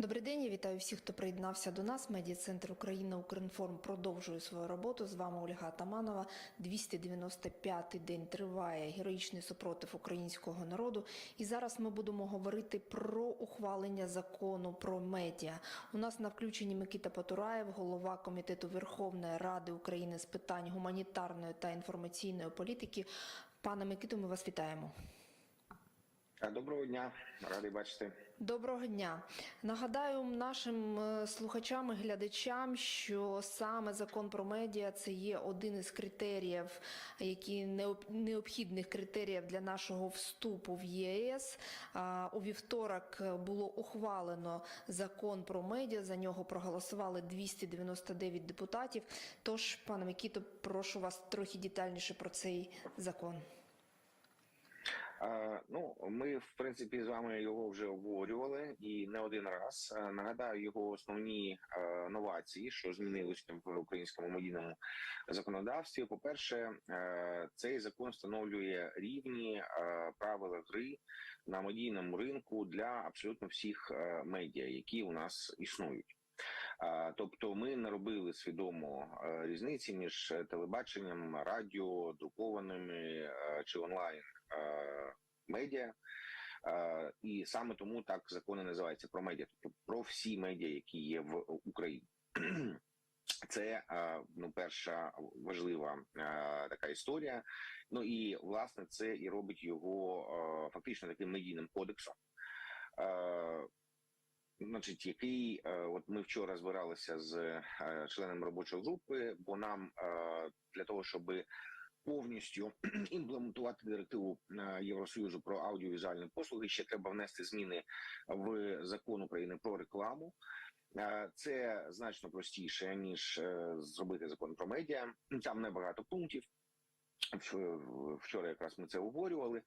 Добрий день, я вітаю всіх, хто приєднався до нас. Медіа центр Україна Укрінформ продовжує свою роботу. З вами Ольга Таманова. 295-й день триває героїчний супротив українського народу. І зараз ми будемо говорити про ухвалення закону про медіа. У нас на включенні Микита Потураєв, голова комітету Верховної Ради України з питань гуманітарної та інформаційної політики. Пане Микито, ми вас вітаємо. Доброго дня, радий бачити. Доброго дня. Нагадаю нашим е, слухачам і глядачам, що саме закон про медіа це є один із критеріїв, які необ- необхідних критеріїв для нашого вступу в ЄС. У вівторок було ухвалено закон про медіа. За нього проголосували 299 депутатів. Тож, пане Микіто, прошу вас трохи детальніше про цей закон. А, ну, ми в принципі з вами його вже обговорювали і не один раз. Нагадаю його основні е, новації, що змінилися в українському медійному законодавстві. По перше, е, цей закон встановлює рівні е, правила гри на медійному ринку для абсолютно всіх е, медіа, які у нас існують. Тобто, ми не робили свідомо е, різниці між е, телебаченням, радіо, друкованими е, чи онлайн е, медіа. Е, І саме тому так закон і називається про медіа, тобто про всі медіа, які є в Україні. Це е, ну перша важлива е, така історія. Ну і власне це і робить його е, фактично таким медійним кодексом. Е, Значить, який е, от ми вчора збиралися з е, членами робочої групи, бо нам е, для того, щоб повністю імплементувати директиву е, Євросоюзу про аудіовізуальні послуги, ще треба внести зміни в закон України про рекламу. Е, Це значно простіше ніж е, зробити закон про медіа. Там небагато пунктів. Вчора якраз ми це обговорювали.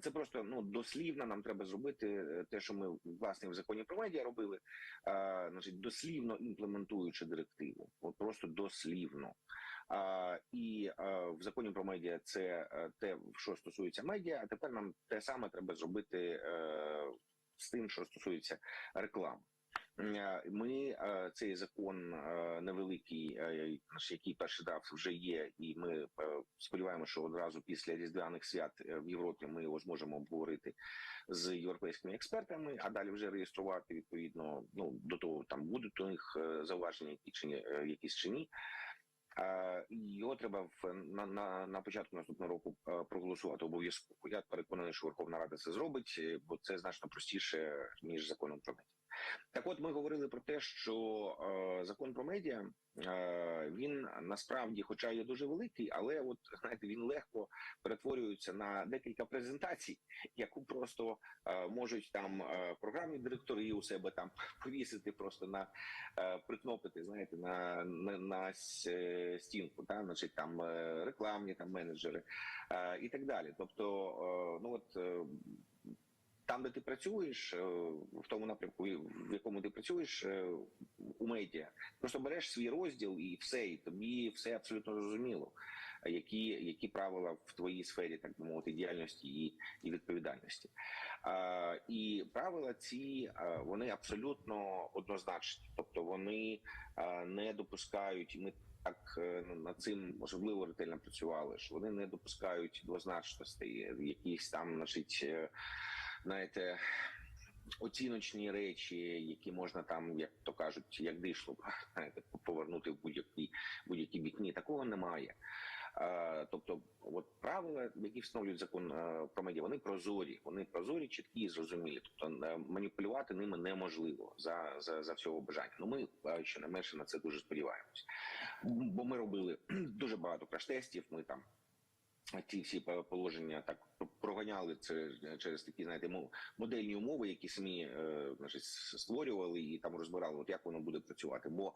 Це просто ну дослівно. Нам треба зробити те, що ми власне в законі про медіа робили. Е, значить, дослівно імплементуючи директиву, от просто дослівно. І е, в законі про медіа це е, те, що стосується медіа. А тепер нам те саме треба зробити е, з тим, що стосується реклами. Ми цей закон невеликий, який перший драфт вже є, і ми сподіваємося, що одразу після різдвяних свят в Європі ми його зможемо обговорити з європейськими експертами, а далі вже реєструвати відповідно. Ну до того там будуть у них зауваження, які чи якісь чи ні. Е, Його треба в на, на, на початку наступного року е, проголосувати обов'язково. Я переконаний, що Верховна Рада це зробить, е, бо це значно простіше ніж законом про медіа. Так, от ми говорили про те, що е, закон про медіа е, він насправді, хоча є дуже великий, але от знаєте, він легко перетворюється на декілька презентацій, яку просто е, можуть там е, програмні директори у себе там повісити, просто на е, прикнопити, знаєте, на, на, на е, стінку, та значить там е, рекламні там менеджери е, і так далі. Тобто, е, ну от. е, там, де ти працюєш, е, в тому напрямку, в якому ти працюєш е, у медіа, просто береш свій розділ і все, і тобі все абсолютно зрозуміло, які, які правила в твоїй сфері, так би мовити, діяльності і, і відповідальності. А, і правила ці вони абсолютно однозначні, тобто вони не допускають. і Ми так е, над цим особливо ретельно працювали, що вони не допускають двозначностей, якісь там, значить, знаєте, оціночні речі, які можна там, як то кажуть, як дишло, знаєте, повернути в будь-який будь-який бік. Ні, такого немає. Е, тобто, от правила, які встановлюють закон е, про медіа, вони прозорі, вони прозорі, чіткі і зрозумілі. Тобто е, маніпулювати ними неможливо за, за, за всього бажання. Ну ми е, щонайменше на це дуже сподіваємось. Бо ми робили дуже багато краш-тестів. Ми там ці всі положення так проганяли це через такі, знаєте, модельні умови, які самі е, створювали і там розбирали, от як воно буде працювати. Бо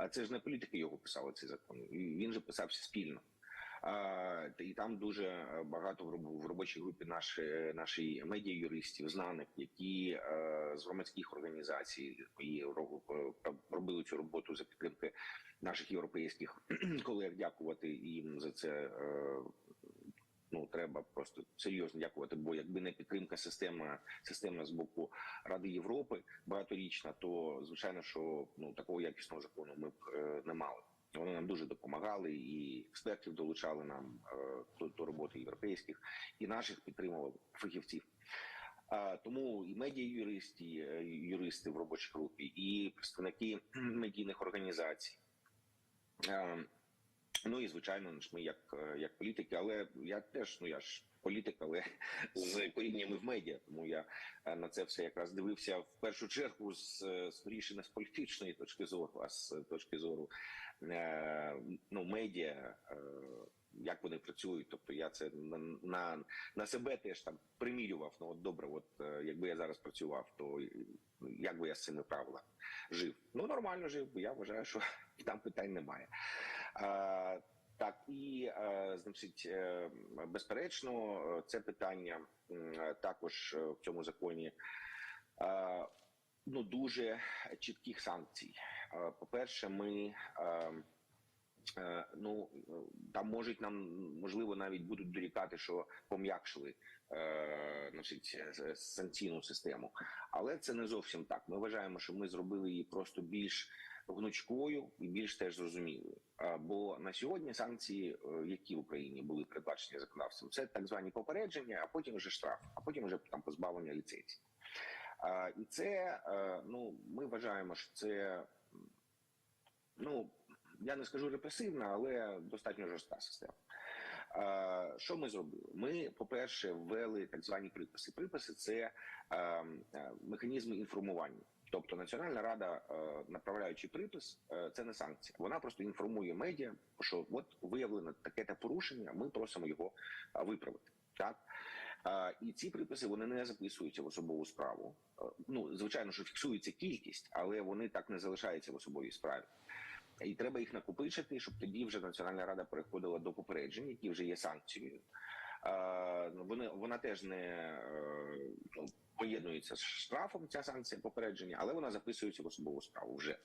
е, це ж не політики його писали цей закон. Він же писався спільно. А, і там дуже багато в робочій групі наші наші медіа-юристів, знаних, які е, з громадських організацій і ро- е, робили цю роботу за підтримки наших європейських колег. Дякувати їм за це. Е, Ну треба просто серйозно дякувати. Бо якби не підтримка система системна з боку Ради Європи багаторічна, то звичайно, що ну такого якісного закону ми б е, не мали. Вони нам дуже допомагали, і експертів долучали нам е, до, роботи європейських, і наших підтримували фахівців. А, тому і медіа-юристи, е, юристи в робочій групі, і представники медійних організацій. Е, Ну і звичайно, ж ми як, е, як політики, але я теж ну я ж політик, але з коріннями в медіа. Тому я е, на це все якраз дивився в першу чергу з е, скоріше не з політичної точки зору, а з точки зору ну медіа. Як вони працюють, тобто я це на, на, на себе теж там примірював. Ну от добре, от якби я зараз працював, то як би я з цими правилами жив? Ну нормально жив, бо я вважаю, що там питань немає. Так і е, значить, е, безперечно, це питання також е, в цьому законі ну дуже чітких санкцій. Е, По-перше, ми ну е, там можуть нам можливо навіть будуть дорікати, що пом'якшили е, значить, е, санкційну систему, але це не зовсім так. Ми вважаємо, що ми зробили її просто більш гнучкою і більш теж зрозумілою. Бо на сьогодні санкції, е, які в Україні були передбачені законодавством, це так звані попередження, а потім вже штраф, а потім вже там позбавлення ліцензії. І це е, ну ми вважаємо, що це ну я не скажу репресивна, але достатньо жорстка система. Е, Що ми зробили? Ми, по-перше, ввели так звані приписи. Приписи це е, е, механізми інформування. Тобто Національна рада, е, направляючи припис, е, це не санкція. Вона просто інформує медіа, що от виявлено таке та порушення. Ми просимо його виправити. Так і ці приписи вони не записуються в особову справу. Ну звичайно, що фіксується кількість, але вони так не залишаються в особовій справі. І треба їх накопичити, щоб тоді вже Національна рада переходила до попереджень, які вже є санкцією. Е, Вони вона теж не е, ну, поєднується з штрафом. Ця санкція попередження, але вона записується в особову справу вже.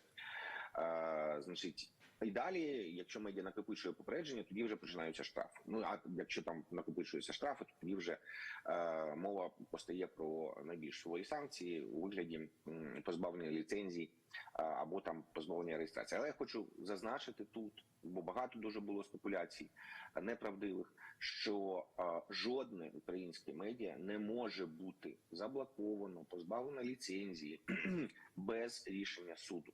Значить, і далі, якщо медіа накопичує попередження, тоді вже починаються штрафи. Ну а якщо там накопичуються штрафи, то тоді вже е, мова постає про найбільш суворі санкції у вигляді м, позбавлення ліцензій а, або там позбавлення реєстрації. Але я хочу зазначити тут, бо багато дуже було спекуляцій неправдивих, що а, жодне українське медіа не може бути заблоковано, позбавлено ліцензії без рішення суду.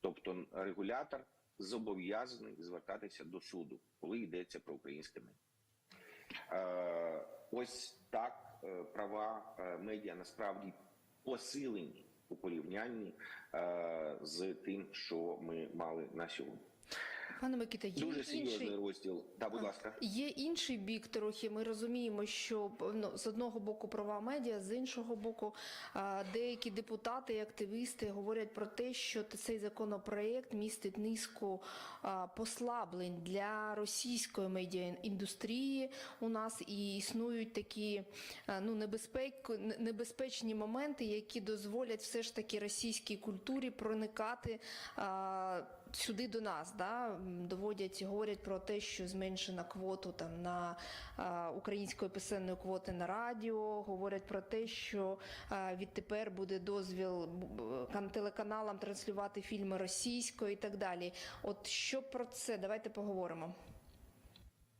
Тобто регулятор зобов'язаний звертатися до суду, коли йдеться про українське медіа. Е, ось так е, права е, медіа насправді посилені у порівнянні з тим, що ми мали на сьогодні. Пане Микита, є Дуже серйозний розділ. Да, будь ласка. Є інший бік трохи. Ми розуміємо, що ну, з одного боку права медіа, з іншого боку, а, деякі депутати і активісти говорять про те, що цей законопроект містить низку а, послаблень для російської медіаіндустрії. У нас і існують такі а, ну небезпек, небезпечні моменти, які дозволять все ж таки російській культурі проникати. Сюди до нас да доводять, говорять про те, що зменшена квоту там на української писемної квоти на радіо. Говорять про те, що відтепер буде дозвіл телеканалам транслювати фільми російською і так далі. От що про це? Давайте поговоримо.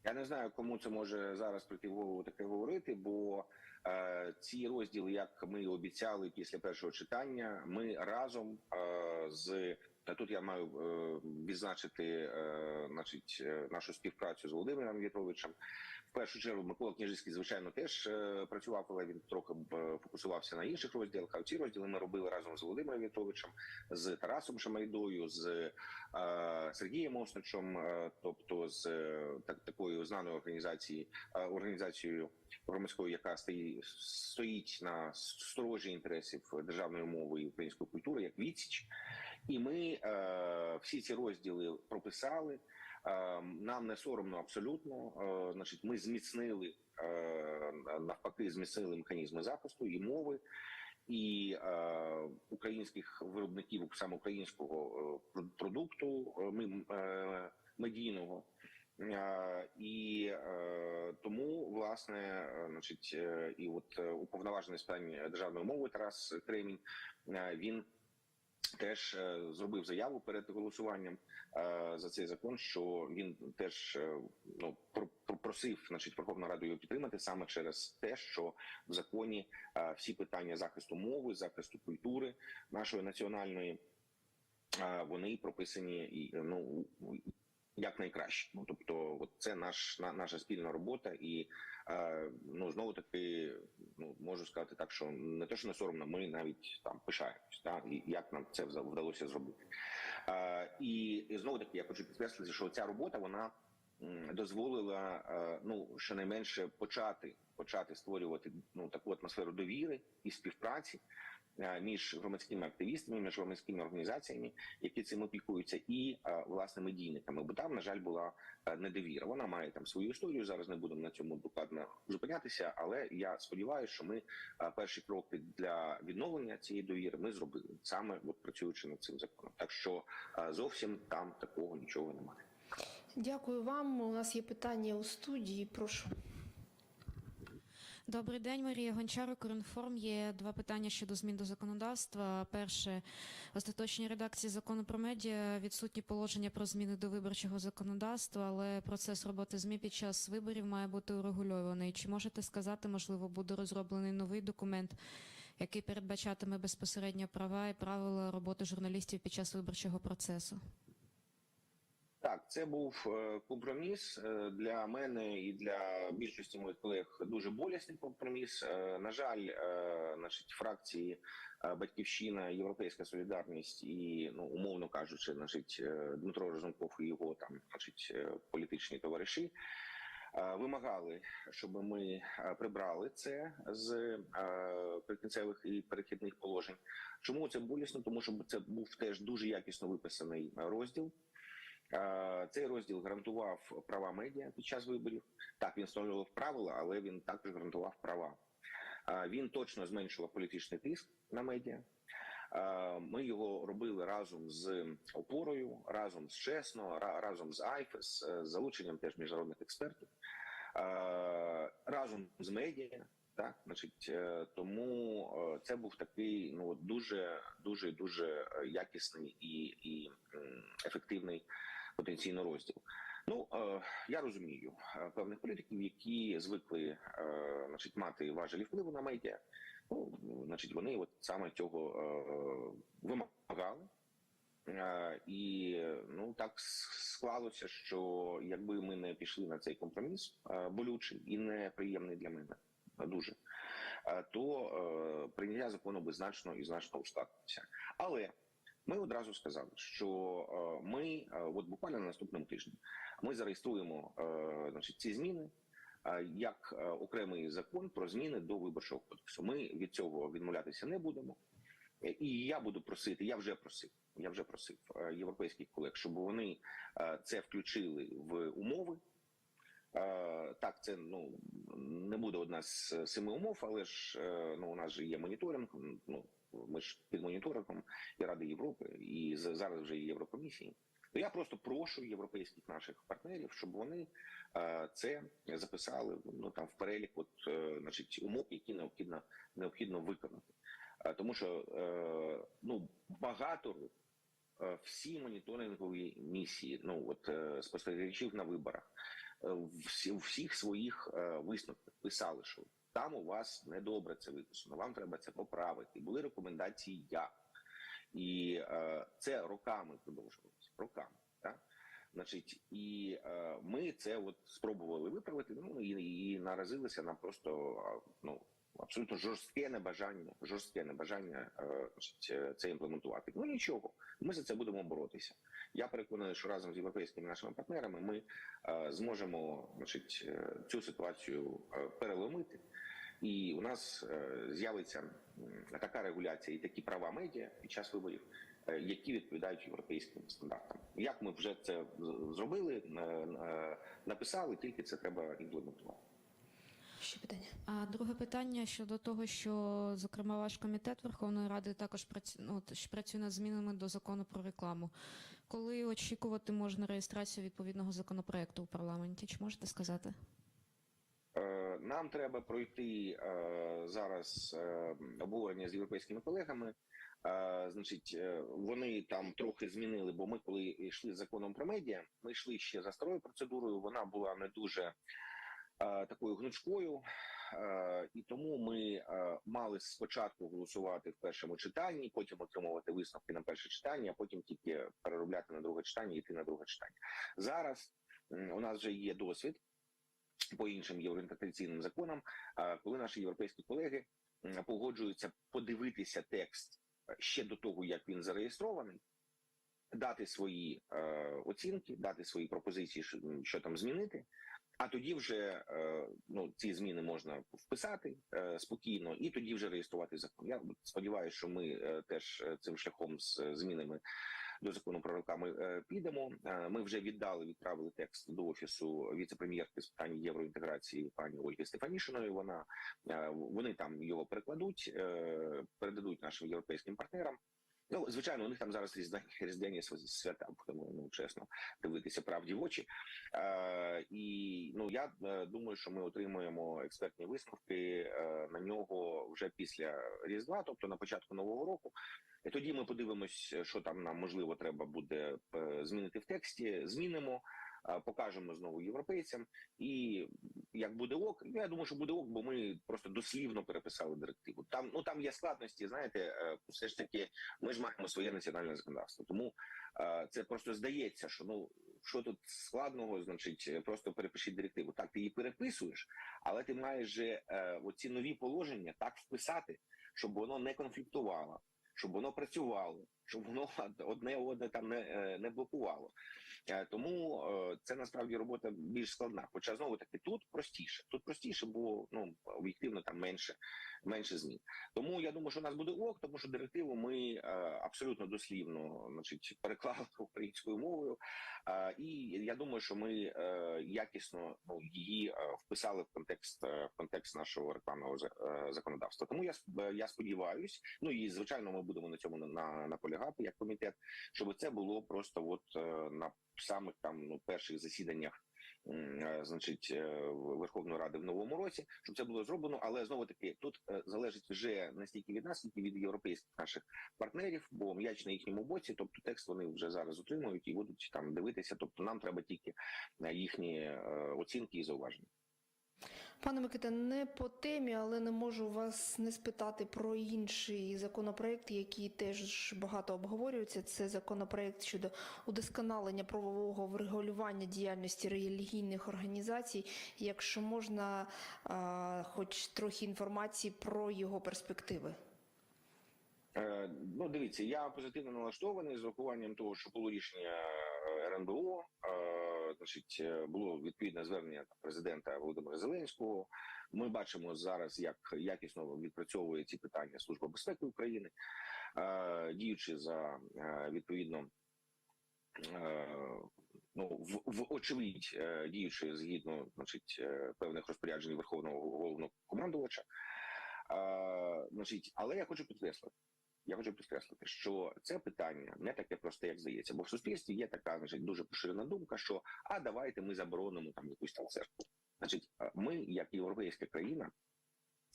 Я не знаю, кому це може зараз прийти в голову таке говорити, бо е, ці розділи, як ми обіцяли після першого читання, ми разом е, з тут я маю е, відзначити е, значить, е, нашу співпрацю з Володимиром Вітровичем. В першу чергу Микола Княжицький, звичайно, теж працював, але він трохи е, фокусувався на інших розділах. А ці розділи ми робили разом з Володимиром Вітровичем, з Тарасом Шамайдою, з Сергієм Осничем, тобто з так, такою знаною організацією організацією громадською, яка стоїть на сторожі інтересів державної мови і української культури, як відсіч. І ми е, всі ці розділи прописали. Е, нам не соромно абсолютно. Е, значить, ми зміцнили е, навпаки, зміцнили механізми захисту і мови. І е, українських виробників саме українського е, продукту е, медійного Е, І е, тому власне, значить, е, і от уповноважений з питань державної мови Тарас Кремінь е, він теж е, зробив заяву перед голосуванням е, за цей закон, що він теж е, ну про- про- просив, значить, Верховну Раду його підтримати саме через те, що в законі всі питання захисту мови, захисту культури нашої національної вони прописані ну як найкраще. Ну тобто, от це наш на, наша спільна робота, і е, ну знову таки ну можу сказати так, що не те, що не соромно, ми навіть там пишаємось, та і як нам це вдалося зробити. Е, і, і знову таки я хочу підкреслити, що ця робота вона дозволила е, ну щонайменше почати почати створювати ну таку атмосферу довіри і співпраці між громадськими активістами, між громадськими організаціями, які цим опікуються, і е, власне медійниками. Бо там, на жаль, була е, недовіра. Вона має там свою історію. Зараз не будемо на цьому докладно зупинятися. Але я сподіваюся, що ми е, перші кроки для відновлення цієї довіри ми зробили саме от працюючи над цим законом. Так що е, зовсім там такого нічого немає. Дякую вам. У нас є питання у студії. Прошу. Добрий день, Марія Гончар, Укрінформ. Є два питання щодо змін до законодавства. Перше, в остаточній редакції закону про медіа відсутні положення про зміни до виборчого законодавства, але процес роботи ЗМІ під час виборів має бути урегульований. Чи можете сказати, можливо, буде розроблений новий документ, який передбачатиме безпосередньо права і правила роботи журналістів під час виборчого процесу? Так, це був е, компроміс е, для мене і для більшості моїх колег. Дуже болісний компроміс. Е, На жаль, значить, фракції Батьківщина, Європейська Солідарність і ну умовно кажучи, значить, Дмитро Розумков і його там, значить, політичні товариші. Вимагали, щоб ми прибрали це з прикінцевих і перехідних положень. Чому це болісно? Тому що це був теж дуже якісно виписаний розділ. Е, Цей розділ гарантував права медіа під час виборів. Так він встановлював правила, але він також гарантував права. Е, Він точно зменшував політичний тиск на медіа. Е, Ми його робили разом з опорою, разом з чесно, разом з АЙФЕС, з залученням теж міжнародних експертів, разом з медіа. Так, значить, тому це був такий ну дуже дуже дуже якісний і, і ефективний потенційно розділ. Ну е, я розумію е, певних політиків, які звикли е, значить, мати важелі впливу на медіа. Ну значить, вони от саме цього вимагали. І ну так склалося, що якби ми не пішли на цей компроміс болючий і неприємний для мене дуже, то прийняття закону би значно і значно ускладнилося. Але ми одразу сказали, що е, ми е, от буквально на наступному тижні ми зареєструємо е, значить, ці зміни як окремий закон про зміни до виборчого кодексу. Ми від цього відмовлятися не будемо. І я буду просити, я вже просив, я вже просив європейських колег, щоб вони це включили в умови. Так, це ну не буде одна з семи умов, але ж ну у нас же є моніторинг. Ну ми ж під моніторингом і Ради Європи, і зараз вже і Єврокомісії. То я просто прошу європейських наших партнерів, щоб вони е, це записали ну там в перелік, от е, значить умов, які необхідно необхідно виконати. Е, Тому що ну багато всі моніторингові місії, ну от спостерігачів на виборах, всі всіх своїх висновках писали, що там у вас недобре це виписано, вам треба це поправити. Були рекомендації як. І е, це роками продовжувалося. Роками, так? Значить, і е, ми це от спробували виправити. Ну і, і наразилися на просто ну абсолютно жорстке небажання, жорстке небажання е, е, це імплементувати. Ну нічого, ми за це будемо боротися. Я переконаний, що разом з європейськими нашими партнерами ми е, зможемо значить, е, цю ситуацію е, переломити. І у нас е, з'явиться така регуляція і такі права медіа під час виборів, е, які відповідають європейським стандартам. Як ми вже це зробили, е, написали, тільки це треба імплементувати. Ще питання. А друге питання щодо того, що зокрема ваш комітет Верховної Ради також праці... ну, працює над змінами до закону про рекламу. Коли очікувати можна реєстрацію відповідного законопроекту у парламенті? Чи можете сказати? Нам треба пройти е, зараз е, обговорення з європейськими колегами. Е, Значить, вони там трохи змінили, бо ми, коли йшли з законом про медіа, ми йшли ще за старою процедурою. Вона була не дуже такою гнучкою, і тому ми мали спочатку голосувати в першому читанні, потім отримувати висновки на перше читання, а потім тільки переробляти на друге читання і йти на друге читання. Зараз у нас вже є досвід по іншим євроінтеграційним законам, коли наші європейські колеги погоджуються подивитися текст е, ще до того, як він зареєстрований, дати свої е, оцінки, дати свої пропозиції, що, там змінити. А тоді вже е, ну ці зміни можна вписати спокійно, і тоді вже реєструвати закон. Я сподіваюся, що ми теж цим шляхом з змінами до закону про руками ми підемо. Е, Ми вже віддали, відправили текст до офісу віце-прем'єрки з питань євроінтеграції пані Ольги Стефанішиної. Вона е, вони там його перекладуть, е, передадуть нашим європейським партнерам. Ну, звичайно, у них там зараз різдвяні, різдвяні св- свята, будемо ну чесно дивитися правді в очі. Е, і ну я е, думаю, що ми отримуємо експертні висновки е, на нього вже після різдва, тобто на початку нового року. І тоді ми подивимось, що там нам можливо треба буде е, змінити в тексті. Змінимо, покажемо знову європейцям. І як буде ок, ну, я думаю, що буде ок, бо ми просто дослівно переписали директиву. Там ну там є складності. Знаєте, е, все ж таки, ми ж маємо своє національне законодавство. Тому е, це просто здається, що ну що тут складного, значить, е, просто перепишіть директиву. Так, ти її переписуєш, але ти маєш же е, оці нові положення так вписати, щоб воно не конфліктувало, щоб воно працювало, щоб воно одне одне там не, е, не блокувало. Е, Тому е, це насправді робота більш складна. Хоча знову таки тут простіше. Тут простіше, бо ну об'єктивно там менше, менше змін. Тому я думаю, що у нас буде ок, тому що директиву ми абсолютно дослівно, значить, переклали українською мовою. І я думаю, що ми якісно ну, її вписали в контекст в контекст нашого рекламного законодавства. Тому я я сподіваюсь, ну і звичайно, ми будемо на цьому на- на, наполягати як комітет, щоб це було просто от е, на самих там ну перших засіданнях. е, Значить, е, Верховної Ради в новому році, щоб це було зроблено, але знову таки тут залежить вже не стільки від нас, скільки від європейських наших партнерів, бо м'яч на їхньому боці, тобто текст вони вже зараз отримують і будуть там дивитися. Тобто нам треба тільки їхні оцінки і зауваження. Пане Миките, не по темі, але не можу вас не спитати про інший законопроект, який теж багато обговорюється. Це законопроект щодо удосконалення правового врегулювання діяльності релігійних організацій. Якщо можна, а, хоч трохи інформації про його перспективи. Е, Ну, дивіться, я позитивно налаштований з урахуванням того, що було рішення е, РНБО. Значить, е, було відповідне звернення президента Володимира Зеленського. Ми бачимо зараз, як якісно відпрацьовує ці питання Служба безпеки України, е, діючи за е, відповідно. Ну, в, в очевидь, діючи згідно, значить, певних розпоряджень Верховного головного командувача, Е, значить, але я хочу підкреслити. Я хочу підкреслити, що це питання не таке просте, як здається, бо в суспільстві є така значить, дуже поширена думка, що а давайте ми заборонимо там якусь там церкву. Значить, ми, як європейська країна,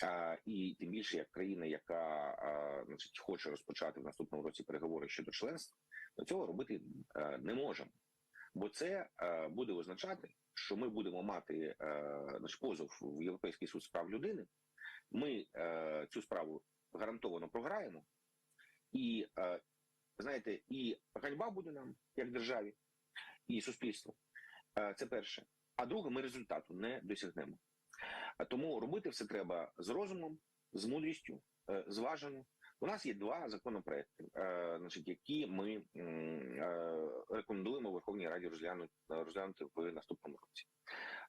а, і тим більше як країна, яка а, значить хоче розпочати в наступному році переговори щодо членства, ми цього робити е, не можемо. Бо це е, буде означати, що ми будемо мати е, значить, позов в Європейський суд з прав людини. Ми е, цю справу гарантовано програємо, і знаєте, і ганьба буде нам як державі, і суспільству. Це перше. А друге, ми результату не досягнемо. Тому робити все треба з розумом, з мудрістю, е, зважено. У нас є два законопроекти, е, значить, які ми е, рекомендуємо Верховній Раді розглянути, в наступному році.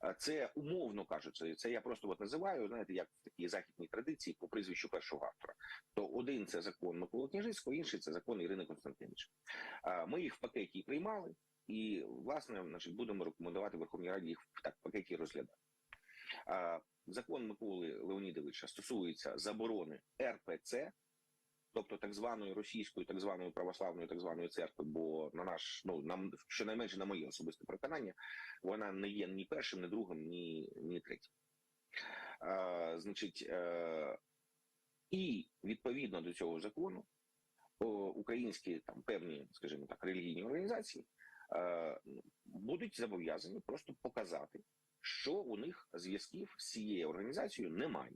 Е, Це умовно кажучи, це я просто от називаю, знаєте, як в такій західній традиції по прізвищу першого автора. То один це закон Миколи Княжицького, інший це закон Ірини Константинович. Е, Ми їх в пакеті приймали, і власне значить, будемо рекомендувати Верховній Раді їх так в пакеті розглядати. Закон Миколи Леонідовича стосується заборони РПЦ, тобто так званої російської, так званої православної, так званої церкви, бо на наш ну нам щонайменше на моє особисте переконання, вона не є ні першим, ні другим, ні, ні третім. Е, значить, е, і відповідно до цього закону українські там певні, скажімо так, релігійні організації е, будуть зобов'язані просто показати, що у них зв'язків з цією організацією немає.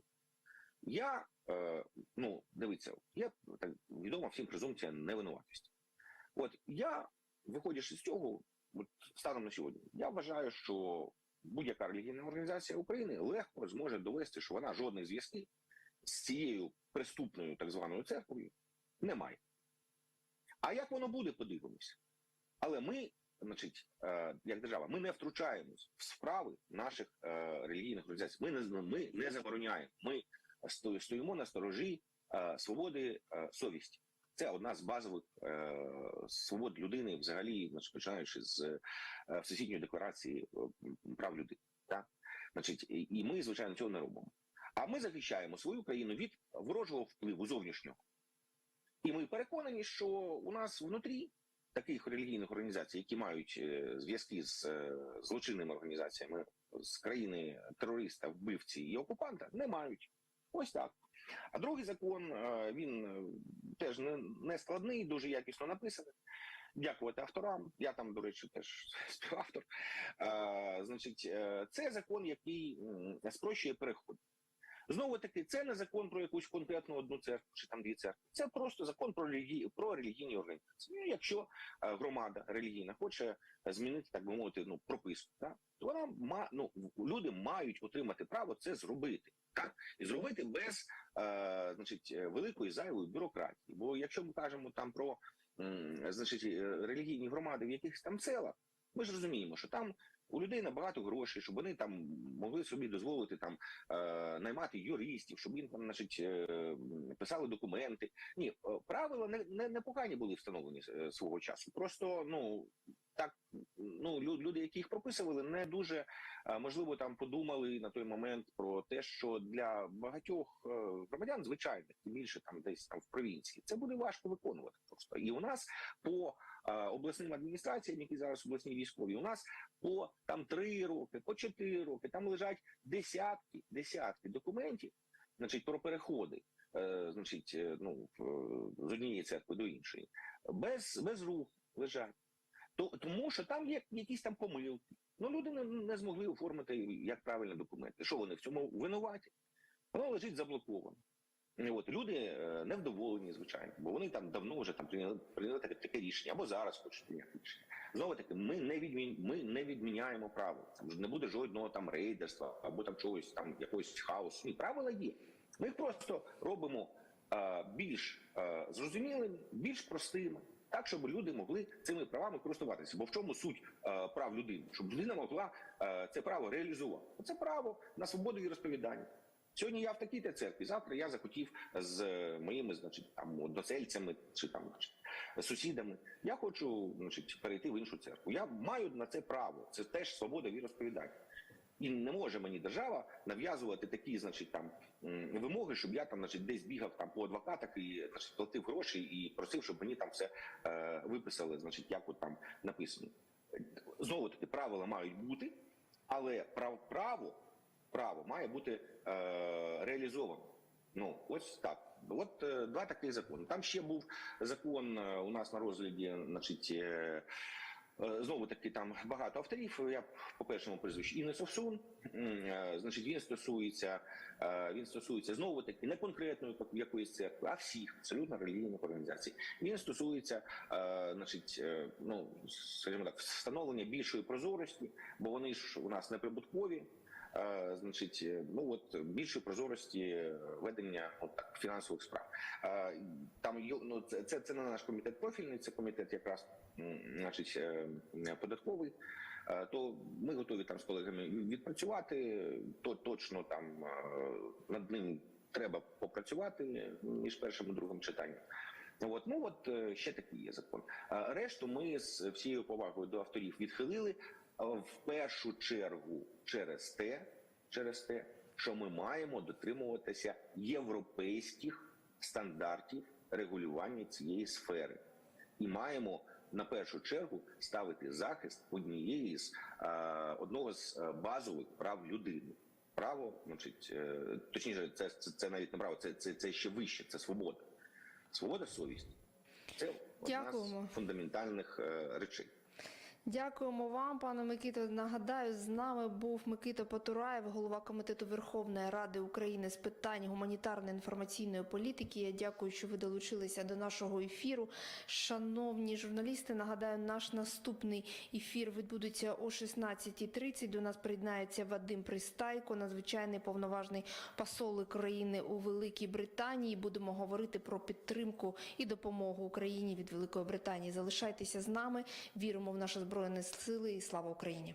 Я е, ну дивіться, я так відома всім презумпція невинуватості. От я, виходячи з цього, от станом на сьогодні, я вважаю, що будь-яка релігійна організація України легко зможе довести, що вона жодних зв'язків з цією преступною так званою церквою не має. А як воно буде, подивимося. Але ми, значить, е, як держава, ми не втручаємось в справи наших е, релігійних організацій. Ми не ми не забороняємо. Ми стоїмо на сторожі е, свободи е, совісті. Це одна з базових е, свобод людини, взагалі, починаючи з всесвітньої декларації прав людини. Так? Значить, і- ми, звичайно, цього не робимо. А ми захищаємо свою країну від ворожого впливу зовнішнього. І ми переконані, що у нас внутрі таких релігійних організацій, які мають зв'язки з злочинними організаціями з країни терориста, вбивці і окупанта, не мають. Ось так. А другий закон е, він е, теж не, складний, дуже якісно написаний. Дякувати авторам. Я там, до речі, теж співавтор. Е, значить, це закон, який спрощує переход. Знову таки, це не закон про якусь конкретну одну церкву чи там дві церкви. Це просто закон про релігії про релігійні організації. Ну, якщо громада релігійна хоче змінити, так би мовити, ну прописку, так то вона ма ну люди мають отримати право це зробити, так і зробити без е, значить е, великої зайвої бюрократії. Бо якщо ми кажемо там про м, значить е, релігійні громади в якихось там селах, ми ж розуміємо, що там у людей набагато грошей, щоб вони там могли собі дозволити там е, наймати юристів, щоб їм там, значить, е, писали документи. Ні, е, правила не, не, не погані були встановлені свого часу. Просто ну так ну люди, які їх прописували, не дуже можливо там подумали на той момент про те, що для багатьох громадян, звичайно, тим більше там десь там в провінції, це буде важко виконувати просто. І у нас по обласним адміністраціям, які зараз обласні військові, у нас по там три роки, по чотири роки там лежать десятки, десятки документів, значить, про переходи, е, значить, е, ну з однієї церкви до іншої, без, без рух лежать. То, тому що там є якісь там помилки. Ну, люди не, не змогли оформити як правильно документи. Що вони в цьому винуваті? Воно лежить заблоковано. От люди е, невдоволені, звичайно, бо вони там давно вже там прийняли, прийняли таке, таке рішення, або зараз хочуть прийняти рішення. Знову таки, ми не відмін, ми не відміняємо правил. Там не буде жодного там рейдерства або там чогось там якогось хаосу. Ні, правила є. Ми їх просто робимо е, більш е, зрозумілими, більш простими. Так, щоб люди могли цими правами користуватися. Бо в чому суть е, прав людини? Щоб людина могла е, це право реалізувати. Це право на свободу і розповідання. Сьогодні я в такій та церкві, завтра я захотів з моїми, значить, там односельцями чи там значить, сусідами. Я хочу, значить, перейти в іншу церкву. Я маю на це право. Це теж свобода віросповідання. І не може мені держава нав'язувати такі, значить, там вимоги, щоб я там, значить, десь бігав там по адвокатах і значить, платив гроші і просив, щоб мені там все е, виписали, значить, як от там написано. Знову таки, правила мають бути, але прав, право, право має бути е, реалізовано. Ну, ось так. От е, два таких закони. Там ще був закон е, у нас на розгляді, значить. Е, Знову таки там багато авторів. Я по першому прізвищу Інна Совсун. Значить, він стосується він стосується знову таки не конкретної якоїсь церкви, а всіх абсолютно релігійних організацій. Він стосується, значить, ну скажімо так, встановлення більшої прозорості, бо вони ж у нас неприбуткові. Е, Значить, е, ну от більшої прозорості е, ведення от так, фінансових справ. Там ну, це, це, не наш комітет профільний, це комітет якраз значить, е, податковий. То ми готові там з колегами відпрацювати. То точно там над ним треба попрацювати між першим і другим читанням. От ну от ще такий є закон. Решту ми з всією повагою до авторів відхилили в першу чергу через те, через те, що ми маємо дотримуватися європейських стандартів регулювання цієї сфери, і маємо на першу чергу ставити захист однієї з е, одного з е, базових прав людини. Право, значить, е, точніше, це, це, це навіть не право, це, це, це ще вище, це свобода. Свобода совісті. Це одна Дякуємо. з фундаментальних речей. Дякуємо вам, пане Микито. Нагадаю, з нами був Микита Потураєв, голова комітету Верховної Ради України з питань гуманітарної інформаційної політики. Я дякую, що ви долучилися до нашого ефіру. Шановні журналісти, нагадаю, наш наступний ефір відбудеться о 16.30. До нас приєднається Вадим Пристайко, надзвичайний повноважний посол України у Великій Британії. Будемо говорити про підтримку і допомогу Україні від Великої Британії. Залишайтеся з нами. Віримо в наші збройні сили і слава Україні.